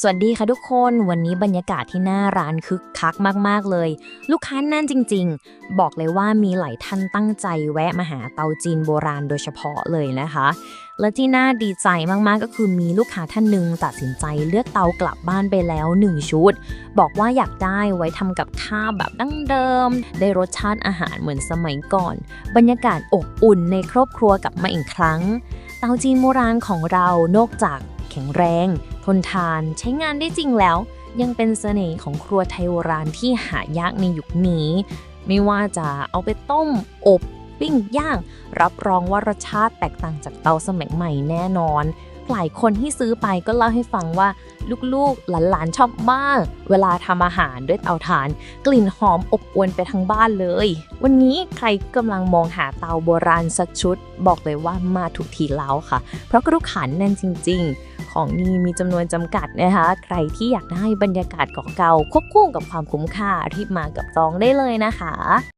สวัสดีค่ะทุกคนวันนี้บรรยากาศที่หน้าร้านคึกคักมาก ๆ เลย ลูกค้าแน่นจริง ๆ บอกเลยว่ามีหลายท่านตั้งใจแวะมาหาเตาจีนโบราณโดยเฉพาะเลยนะคะ และที่น่าดีใจมากๆก็คือมีลูกค้าท่านหนึ่งตัดสินใจเลือกเตากลับบ้านไปแล้ว 1 ชุด บอกว่าอยากได้ไว้ทำกับข้าวแบบดั้งเดิม ได้รสชาติอาหารเหมือนสมัยก่อน บรรยากาศอบอุ่นในครอบครัวกลับมาอีกครั้ง เตาจีนโบราณของเรานอกจาก แข็งแรง ทนทานใช้งานได้จริงแล้ว ยังเป็นเสน่ห์ของครัวไทยโบราณที่หายากในยุคนี้ ไม่ว่าจะเอาไปต้ม อบปิ้งย่าง รับรองว่ารสชาติแตกต่างจากเตาสมัยใหม่แน่นอน หลายคนที่ซื้อไปก็เล่าให้ฟังว่าลูกๆ หลานๆ ชอบมาก เวลาทำอาหารด้วยเตาถ่าน กลิ่นหอมอบอวนไปทั้งบ้านเลย วันนี้ใครกำลังมองหาเตาโบราณสักชุด บอกเลยว่ามาถูกทีแล้วค่ะ เพราะกระดูกขันแน่นจริง ๆ ของดีมีจำนวนจำกัดนะคะ ใครที่อยากได้บรรยากาศเก่าๆควบคู่กับความคุ้มค่ารีบมากับจองได้เลยนะคะ